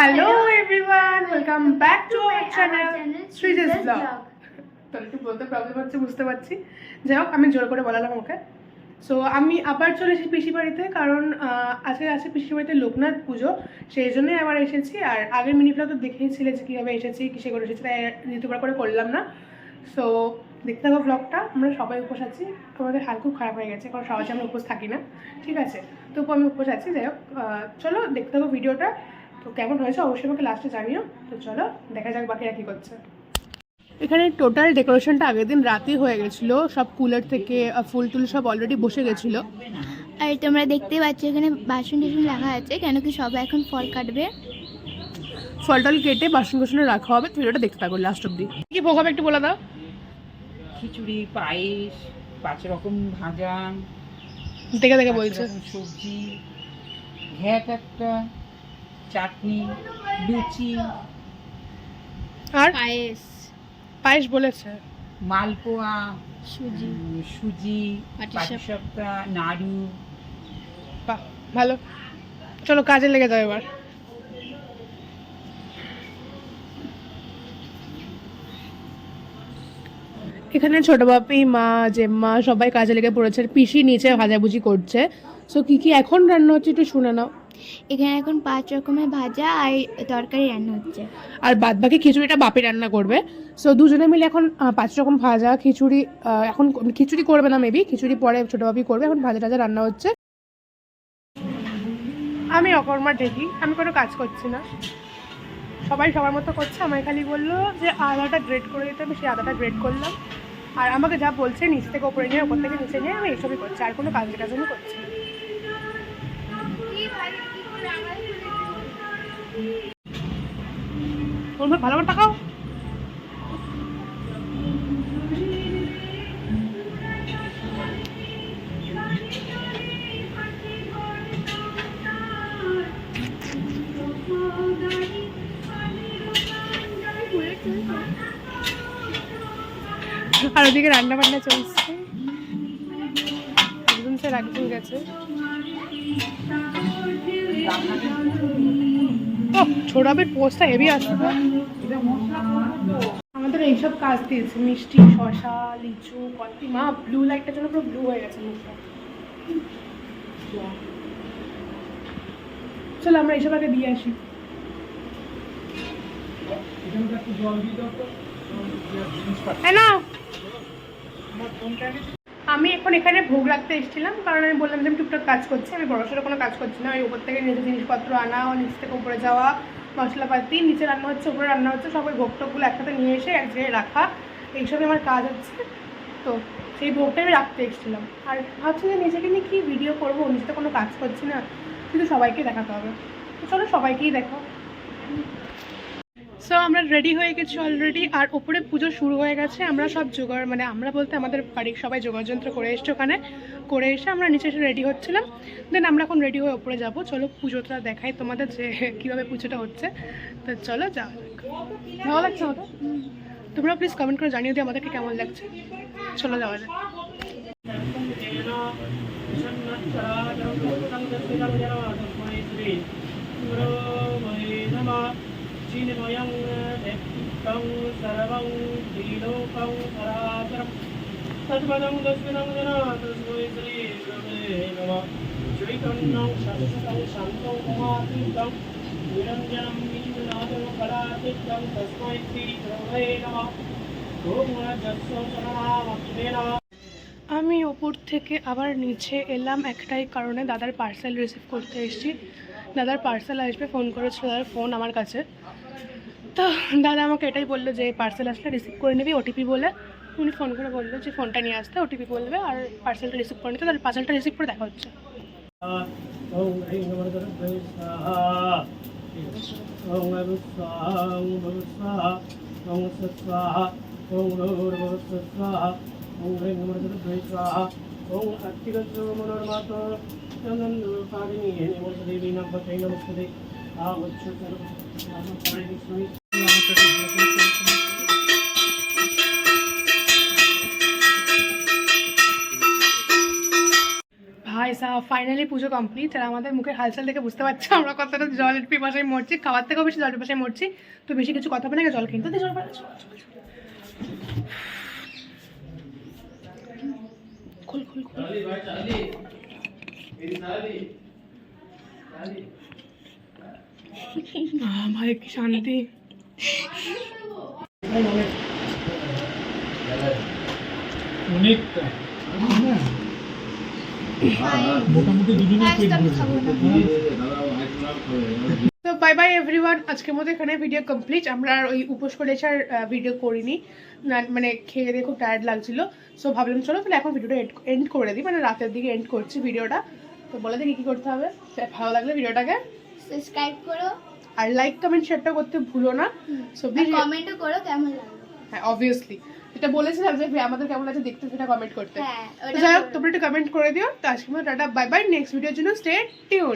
Hello everyone welcome back to our channel Shreeja's blog একটু বলতে problem হচ্ছে বুঝতে পারছি। যাই হোক আমি জোর করে বলালাম ওকে। সো আমি আবার চলে এসেছি পিসি বাড়িতে কারণ আজকে আছে পিসি বাড়িতে লোকনাথ পুজো সেই জন্যই আবার এসেছি। আর আগের মিনি তো দেখেইছিলে যে কীভাবে এসেছি কিসে করে এসেছি তাই দ্বিতীয়বার করে করলাম না। সো দেখতে থাকো ব্লগটা আমরা সবাই উপোস আছি। আমাদের হাল খুব খারাপ হয়ে গেছে কারণ সহজে আমরা উপোস থাকি না। ঠিক আছে তবু আমি উপোস আছি যাই হোক চলো দেখতে থাকো ভিডিওটা। তো কেমন হয়েছে? অবশ্যই আমাকে লাস্টে জানিও। তো চলো দেখা যাক বাকিরা কী করছে। এখানে টোটাল ডেকোরেশনটা আগের দিন রাতেই হয়ে গেছিল। সব কুলার থেকে ফুল টুল সব অলরেডি বসে গেছিল। আর তোমরা দেখতেই পাচ্ছ এখানে বাসন টাসন রাখা আছে কেন কি সবাই এখন ফল কাটবে। ফল টল কেটে বাসন কোসনে রাখা হবে। ভিডিওটা দেখতে থাকো লাস্ট অব্দি কি ভোগ হবে একটু বলে দাও। খিচুড়ি পায়েস পাঁচ রকম ভাজা দেখে দেখে বলছে। সবজি ঘ্যাট একটা। চাটনি লুচি। আর? পায়েস। পায়েস বলেছে। মালপোয়া সুজি। সুজি পাটিসাপটা। নাড়ু। বাহ ভালো। চলো কাজে লেগে যাও এবার। এখানে ছোট বাপি মা জেম্মা সবাই কাজে লেগে পড়েছে। পিসি নিচে ভাজাভুজি করছে। সো কি কি এখন রান্না হচ্ছে একটু শুনে নাও। এখানে এখন পাঁচ রকমের ভাজা আর তরকারি রান্না হচ্ছে। আর বাদ বাকি খিচুড়িটা বাপি রান্না করবে। সো দুজনে মিলে এখন পাঁচ রকম ভাজা, খিচুড়ি এখন খিচুড়ি করবে না মেবি খিচুড়ি পরে ছোট বাপি করবে, এখন ভাজা টাজা রান্না হচ্ছে। আমি অকর্মা ঢেকি আমি কোনো কাজ করছি না। সবাই সবার মতো করছে, আমায় খালি বলল যে আদাটা গ্রেড করে দিতে, আমি সেই আদাটা গ্রেড করলাম। আর আমাকে যা বলছে নিচ থেকে, ওপরে নিয়ে, ওপর থেকে নিচে নিয়ে, আমি এইসবই করছি, আর কোনো কাজ টাজ আমি করছি না। বলবে ভালো করে তাকাও। আর ওদিকে রান্না বান্না চলছে। একজন স্যার একজন গেছে। ও ছোড়াবের পোস্টটা হেভি আসছে আমাদের এইসব কাজ দিয়েছে মিষ্টি শশা লিচু কত্তি মা ব্লু লাইটটার জন্য পুরো ব্লু হয়ে গেছে মুখটা। চলো আমরা এইসব আগে দিয়ে আসি। নাও। আমি এখন এখানে ভোগ রাখতে এসেছিলাম, কারণ আমি বললাম যে আমি টুকটাক কাজ করছি, আমি বড়সড় কোনো কাজ করছি না। ওই উপর থেকে নিজের জিনিসপত্র আনা ও নিচ থেকে উপরে যাওয়া, মশলাপাতি, নিচে রান্না হচ্ছে, উপরে রান্না হচ্ছে সবাই ভোগ টোকগুলো একসাথে নিয়ে এসে এক জায়গায় রাখা, এইসবই আমার কাজ হচ্ছে। তো সেই ভোগটা আমি রাখতে এসেছিলাম। আর ভাবছি যে নিজেকে নিয়ে কী ভিডিও করব, নিজে তো কোনো কাজ করছি না কিন্তু সবাইকে দেখাতে হবে। তো চলো সবাইকেই দেখো সো আমরা রেডি হয়ে গেছি অলরেডি আর ওপরে পুজো শুরু হয়ে গেছে। আমরা সব জোগাড় মানে আমরা বলতে আমাদের বাড়ির সবাই যোগাযন্ত্র করে এসছে ওখানে। করে এসে আমরা নিচে এসে রেডি হচ্ছিলাম। দেন আমরা এখন রেডি হয়ে ওপরে যাব। চলো পুজোটা দেখাই তোমাদের যে কীভাবে পুজোটা হচ্ছে। তো চলো যাওয়া যাক। ভালো লাগছে আমাদের? তোমরা প্লিজ কমেন্ট করে জানিয়ে দিও আমাদেরকে কেমন লাগছে। চলো যাওয়া যাক। নমঃ চৈতন্যং সরস্বতং শান্তং উমাতীতং নিরঞ্জনং বিন্দুনাথং পরাতীতং তস্मै শ্রী গুরবে নমঃ ওম যস্য শরণামস্তে নমঃ আমি ওপর থেকে আবার নিচে এলাম। একটাই কারণে দাদার পার্সেল রিসিভ করতে এসেছি। দাদার পার্সেল আসবে ফোন করেছিল, দাদার ফোন আমার কাছে। তো দাদা আমাকে এটাই বলল যে পার্সেল আসলে রিসিভ করে নেবে ওটিপি বলে। উনি ফোন করে বলল যে ফোনটা নিয়ে আসতে ওটিপি বলবে আর পার্সেলটা রিসিভ করে নিতে। তাহলে পার্সেলটা রিসিভ করে দেখা হচ্ছে। নমস্তে ফাইনালি পুজো কমপ্লিট আর আমাদের মুখের হালচাল দেখে বুঝতে পারছ আমরা কতটা জলের পিপাসায় মরছি খাবার থেকেও বেশি জলের পিপাসায় মরছি। তো বেশি কিছু কথা বলে জল কিনতে জল ভাই, কি শান্তি। অনেকটা। মোটামুটি দুজনের তো বাই বাই এভরিওয়ান আজকের মতো এখানে ভিডিও কমপ্লিট আমরা আর ওই উপোস করে আর ভিডিও করিনি। মানে খেয়ে দিয়ে খুব টায়ার্ড লাগছিল। সো ভাবলাম চলো তাহলে এখন ভিডিওটা এন্ড করে দিই। মানে রাতের দিকে এন্ড করছি ভিডিওটা তো বলে দেখি কী করতে হবে। ভালো লাগলে ভিডিওটাকে সাবস্ক্রাইব করো। আর লাইক কমেন্ট শেয়ারটা করতে ভুলো না। সো কমেন্টও করো কেমন লাগল হ্যাঁ অবভিয়াসলি যেটা বলেছিলাম যে আমাদের কেমন লাগছে দেখতে সেটা কমেন্ট করতে। হ্যাঁ তো যাই হোক। তোমরা একটু কমেন্ট করে দিও। তো আজকে মতো টাটা বাই বাই নেক্সট ভিডিওর জন্য স্টে টিউন